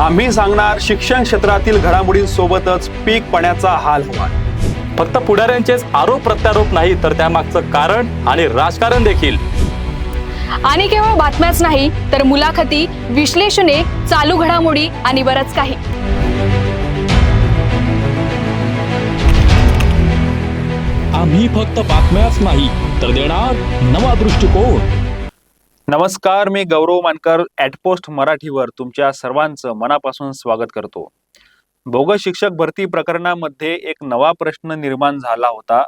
आम्ही सांगणार शिक्षण क्षेत्रातील घडामोडींसोबतच पीक पाण्याचा हाल हवाल फक्त पुढाऱ्यांचेच आरोप प्रत्यारोप नाही तर त्यामागचं कारण आणि राजकारण देखील. आणि केवळ बातम्याच नाही तर मुलाखती विश्लेषणे चालू घडामोडी आणि बरंच काही. आम्ही फक्त बातम्याच नाही तर देणार नवा दृष्टिकोन. नमस्कार मी गौरव मानकर ॲटपोस्ट मराठीवर तुमच्या सर्वांचं मनापासून स्वागत करतो. बोगस शिक्षक भरती प्रकरणामध्ये एक नवा प्रश्न निर्माण झाला होता.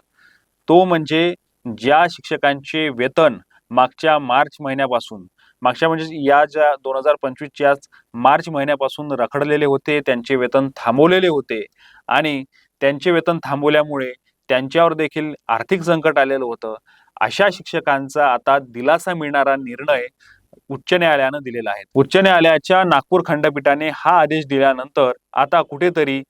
तो म्हणजे ज्या शिक्षकांचे वेतन मागच्या मार्च महिन्यापासून मागच्या म्हणजे या ज्या दोन हजार पंचवीसच्या मार्च महिन्यापासून रखडलेले होते त्यांचे वेतन थांबवलेले होते आणि त्यांचे वेतन थांबवल्यामुळे त्यांच्यावर देखील आर्थिक संकट आलेलं होतं. अशा शिक्षकांचा आता दिलासा मिळणारा निर्णय उच्च न्यायालयानं दिलेला आहे. उच्च न्यायालयाच्या नागपूर खंडपीठाने हा आदेश दिल्यानंतर आता कुठेतरी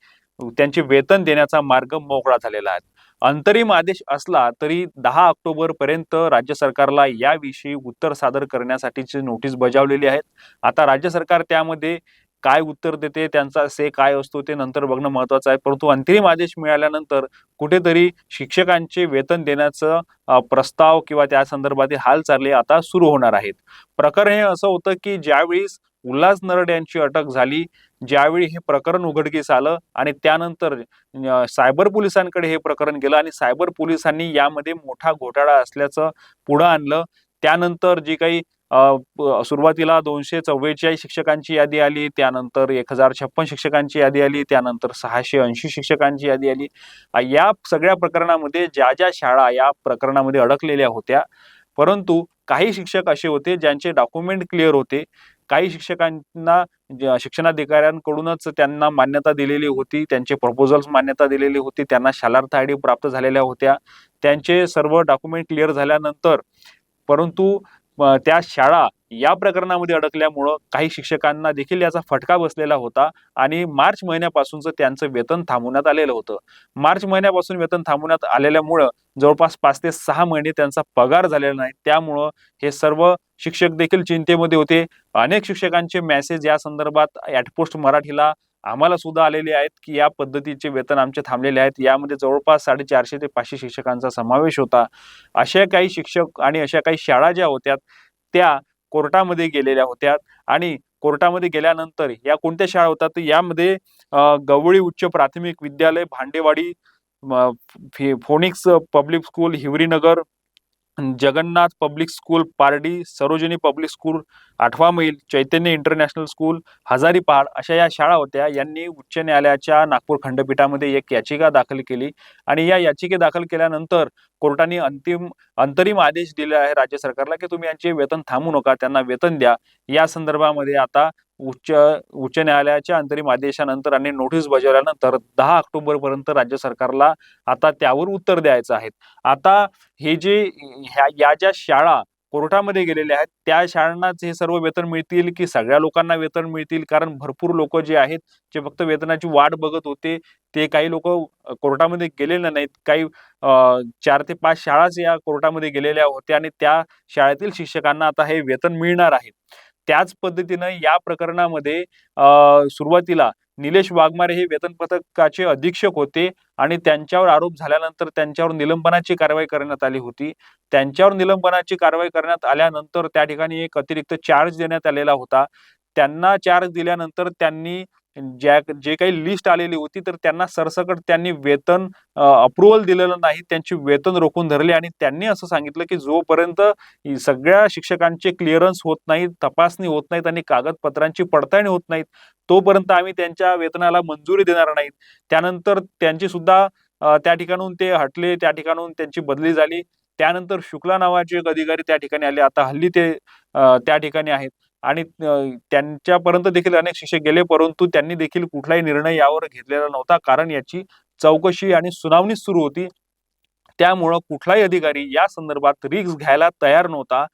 त्यांचे वेतन देण्याचा मार्ग मोकळा झालेला आहे. अंतरिम आदेश असला तरी दहा ऑक्टोबर पर्यंत राज्य सरकारला याविषयी उत्तर सादर करण्यासाठीची नोटीस बजावलेली आहेत आता राज्य सरकार त्यामध्ये काय उत्तर देते त्यांचा से काय असतो ते नंतर बघणं महत्वाचं आहे. परंतु अंतरिम आदेश मिळाल्यानंतर कुठेतरी शिक्षकांचे वेतन देण्याचं प्रस्ताव किंवा त्या संदर्भातील हालचाली आता सुरू होणार आहेत. प्रकरण हे असं होतं की ज्यावेळी उल्हास नरड यांची अटक झाली ज्यावेळी हे प्रकरण उघडकीस आलं आणि त्यानंतर सायबर पोलिसांकडे हे प्रकरण गेलं आणि सायबर पोलिसांनी यामध्ये मोठा घोटाळा असल्याचं पुढं आणलं. त्यानंतर जी काही सुरुवातीला दोनशे चव्वेचाळीस शिक्षकांची यादी आली त्यानंतर एक हजार छप्पन शिक्षकांची यादी आली त्यानंतर सहाशे ऐंशी शिक्षकांची यादी आली. या सगळ्या प्रकरणामध्ये ज्या ज्या शाळा या प्रकरणामध्ये अडकलेल्या होत्या परंतु काही शिक्षक असे होते ज्यांचे डॉक्युमेंट क्लिअर होते. काही शिक्षकांना शिक्षणाधिकाऱ्यांकडूनच त्यांना मान्यता दिलेली होती त्यांचे प्रपोजल्स मान्यता दिलेली होती त्यांना शालार्थ आय डी प्राप्त झालेल्या होत्या. त्यांचे सर्व डॉक्युमेंट क्लिअर झाल्यानंतर परंतु त्या शाळा या प्रकरणामध्ये अडकल्यामुळं काही शिक्षकांना देखील याचा फटका बसलेला होता आणि मार्च महिन्यापासूनच त्यांचं वेतन थांबवण्यात आलेलं होतं. मार्च महिन्यापासून वेतन थांबवण्यात आलेल्यामुळं जवळपास पाच ते सहा महिने त्यांचा पगार झालेला नाही. त्यामुळं हे सर्व शिक्षक देखील चिंतेमध्ये होते. अनेक शिक्षकांचे मेसेज या संदर्भात ॲटपोस्ट मराठीला आम्हाला सुद्धा आलेले आहेत की या पद्धतीचे वेतन आमचे थांबलेले आहेत. यामध्ये जवळपास साडेचारशे ते पाचशे शिक्षकांचा समावेश होता. अशा काही शिक्षक आणि अशा काही शाळा ज्या होत्या त्या कोर्टामध्ये गेलेल्या होत्या आणि कोर्टामध्ये गेल्यानंतर या कोणत्या शाळा होतात तर यामध्ये गवळी उच्च प्राथमिक विद्यालय भांडेवाडी फि- phoenix public school Hivrinagar Jagannath public school Pardi Sarojini public school आठवा मैल चैतन्य इंटरनॅशनल स्कूल हजारी पहाड अशा या शाळा होत्या. यांनी उच्च न्यायालयाच्या नागपूर खंडपीठामध्ये एक याचिका दाखल केली आणि या याचिके दाखल केल्यानंतर कोर्टाने अंतिम अंतरिम आदेश दिले आहे राज्य सरकारला की तुम्ही यांचे वेतन थांबू नका त्यांना वेतन द्या. या संदर्भामध्ये आता उच्च उच्च न्यायालयाच्या अंतरिम आदेशानंतर आणि नोटीस बजावल्यानंतर दहा ऑक्टोबर पर्यंत राज्य सरकारला आता त्यावर उत्तर द्यायचं आहे. आता हे जे ह्या या ज्या शाळा कोर्टामध्ये गेलेल्या आहेत त्या शाळांनाच हे सर्व वेतन मिळतील की सगळ्या लोकांना वेतन मिळतील? कारण भरपूर लोक जे आहेत जे फक्त वेतनाची वाट बघत होते ते काही लोक कोर्टामध्ये गेलेले नाहीत. काही चार ते पाच शाळाच या कोर्टामध्ये गेलेल्या होत्या आणि त्या शाळेतील शिक्षकांना आता हे वेतन मिळणार आहे. त्याच पद्धतीनं या प्रकरणामध्ये सुरुवातीला निलेश वाघमारे हे वेतन पथकाचे अधीक्षक होते आणि त्यांच्यावर आरोप झाल्यानंतर त्यांच्यावर निलंबनाची कारवाई करण्यात आली होती. त्यांच्यावर निलंबनाची कारवाई करण्यात आल्यानंतर त्या ठिकाणी एक अतिरिक्त चार्ज देण्यात आलेला होता. त्यांना चार्ज दिल्यानंतर त्यांनी ज्या जे काही लिस्ट आलेली होती तर त्यांना सरसकट त्यांनी वेतन अप्रुव्हल दिलेलं नाही. त्यांची वेतन रोखून धरले आणि त्यांनी असं सांगितलं की जोपर्यंत सगळ्या शिक्षकांचे क्लिअरन्स होत नाहीत तपासणी होत नाहीत आणि कागदपत्रांची पडताळणी होत नाहीत तोपर्यंत आम्ही त्यांच्या वेतनाला मंजुरी देणार नाहीत. त्यानंतर त्यांची सुद्धा त्या ठिकाणून ते हटले त्या ठिकाणून त्यांची बदली झाली. त्यानंतर शुक्ला नावाचे एक अधिकारी त्या ठिकाणी आले. आता हल्ली ते त्या ठिकाणी आहेत. आणि त्यांच्यापर्यंत देखील अनेक शिक्षक गेले परंतु त्यांनी देखील कुठलाही निर्णय यावर घेतलेला नव्हता. कारण याची चौकशी आणि सुनावणी सुरू होती. त्यामुळं कुठलाही अधिकारी या संदर्भात रिक्स घ्यायला तयार नव्हता.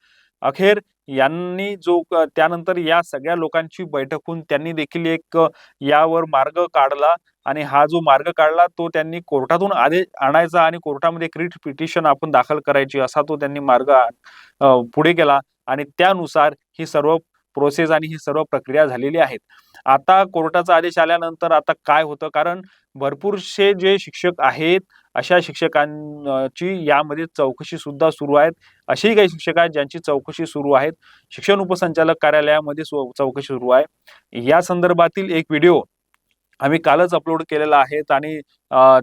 अखेर यांनी जो त्यानंतर या सगळ्या लोकांची बैठक होऊन त्यांनी देखील एक यावर मार्ग काढला. आणि हा जो मार्ग काढला तो त्यांनी कोर्टातून आदेश आणायचा आणि कोर्टामध्ये क्रीट पिटिशन आपण दाखल करायची असा तो त्यांनी मार्ग पुढे केला. आणि त्यानुसार ही सर्व प्रोसेस आणि ही सर्व प्रक्रिया झालेली आहेत. आता कोर्टाचा आदेश आल्यानंतर आता काय होतं? कारण भरपूरसे जे शिक्षक आहेत अशा शिक्षकांची यामध्ये चौकशी सुद्धा सुरू आहेत. असेही काही शिक्षक आहेत ज्यांची चौकशी सुरू आहेत. शिक्षण उपसंचालक कार्यालयामध्ये चौकशी सुरू आहे. या संदर्भातील एक व्हिडिओ आम्ही कालच अपलोड केलेला आहे आणि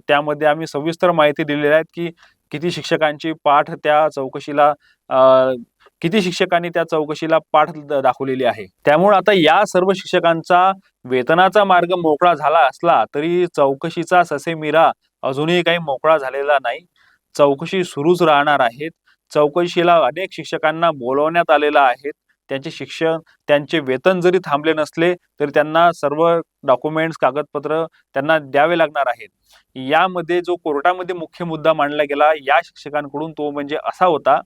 त्यामध्ये आम्ही सविस्तर माहिती दिलेली आहे की किती शिक्षकांची पाठ त्या चौकशीला किती शिक्षकांनी त्या चौकशीला पाठ दाखवलेली आहे? त्यामुळे आता या सर्व शिक्षकांचा वेतनाचा मार्ग मोकळा झाला असला तरी चौकशीचा ससेमिरा अजूनही काही मोकळा झालेला नाही. चौकशी सुरूच राहणार आहेत. चौकशीला अनेक शिक्षकांना बोलवण्यात आलेलं आहेत त्यांचे शिक्षण त्यांचे वेतन जरी थांबले नसले तरी त्यांना सर्व डॉक्युमेंट्स कागदपत्र त्यांना द्यावे लागणार आहेत. यामध्ये जो कोर्टामध्ये मुख्य मुद्दा मांडला गेला या शिक्षकांकडून तो म्हणजे असा होता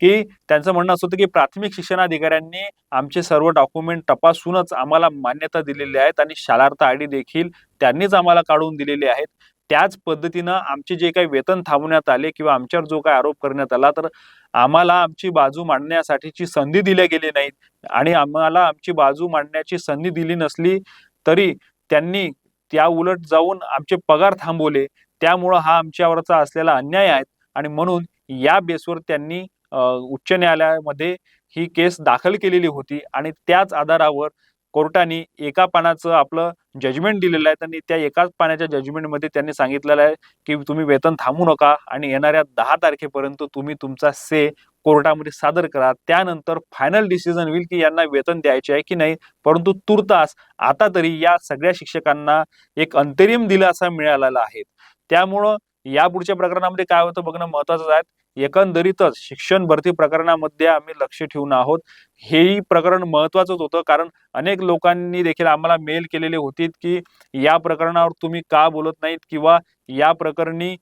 की त्यांचं म्हणणं असं होतं की प्राथमिक शिक्षणाधिकाऱ्यांनी आमचे सर्व डॉक्युमेंट तपासूनच आम्हाला मान्यता दिलेली आहेत आणि शालार्थ आय डी देखील त्यांनीच आम्हाला काढून दिलेले आहेत. त्याच पद्धतीनं आमचे जे काही वेतन थांबवण्यात आले किंवा आमच्यावर जो काही आरोप करण्यात आला तर आम्हाला आमची बाजू मांडण्यासाठीची संधी दिल्या गेली नाही आणि आम्हाला आमची बाजू मांडण्याची संधी दिली नसली तरी त्यांनी त्या उलट जाऊन आमचे पगार थांबवले. त्यामुळं हा आमच्यावरचा असलेला अन्याय आहे आणि म्हणून या बेसवर त्यांनी उच्च न्यायालयामध्ये ही केस दाखल केलेली होती आणि त्याच आधारावर कोर्टाने एका पानाचं आपलं जजमेंट दिलेलं आहे. आणि त्या एकाच पाण्याच्या जजमेंटमध्ये त्यांनी सांगितलेलं आहे की तुम्ही वेतन थांबू नका आणि येणाऱ्या दहा तारखेपर्यंत तुम्ही तुमचा से कोर्टामध्ये सादर करा. त्यानंतर फायनल डिसिजन होईल की यांना वेतन द्यायचे आहे की नाही. परंतु तुर्तास आता तरी या सगळ्या शिक्षकांना एक अंतरिम दिलासा मिळालेला आहे. त्यामुळं या पुढच्या प्रकरणामध्ये काय होतं बघणं महत्वाचं आहे. एकंदरीतच शिक्षण भरती प्रकरणामध्ये आम्ही लक्ष ठेवून आहोत. हेही प्रकरण महत्वाचंच होतं कारण अनेक लोकांनी देखील आम्हाला मेल केलेले होते की या प्रकरणावर तुम्ही का बोलत नाहीत किंवा या प्रकरणी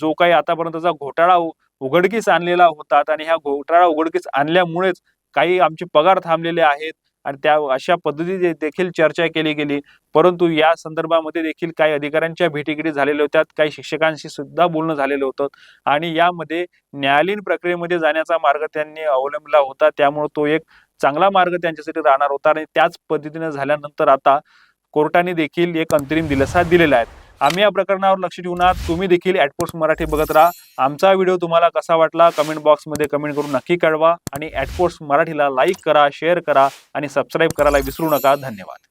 जो काही आतापर्यंतचा घोटाळा उघडकीस आणलेला होता आणि ह्या घोटाळा उघडकीस आणल्यामुळेच काही आमचे पगार थांबलेले आहेत. आणि त्या अशा पद्धतीने देखील चर्चा केली गेली. परंतु या संदर्भामध्ये देखील काही अधिकाऱ्यांच्या भेटीकडे झालेल्या होत्या. काही शिक्षकांशी सुद्धा बोलणं झालेलं होतं. आणि यामध्ये न्यायालयीन प्रक्रियेमध्ये जाण्याचा मार्ग त्यांनी अवलंबला होता. त्यामुळे तो एक चांगला मार्ग त्यांच्यासाठी राहणार होता. आणि त्याच पद्धतीने झाल्यानंतर आता कोर्टाने देखील एक अंतरिम दिलासा दिलेला आहे. आम्ही या प्रकरणावर लक्ष ठेवून आहात. तुम्ही देखील ॲटपोस्ट मराठी बघत राहा. आमचा व्हिडिओ तुम्हाला कसा वाटला कमेंट बॉक्समध्ये कमेंट करून नक्की कळवा आणि ॲटपोस्ट मराठीला लाईक करा शेअर करा आणि सबस्क्राईब करायला विसरू नका. धन्यवाद.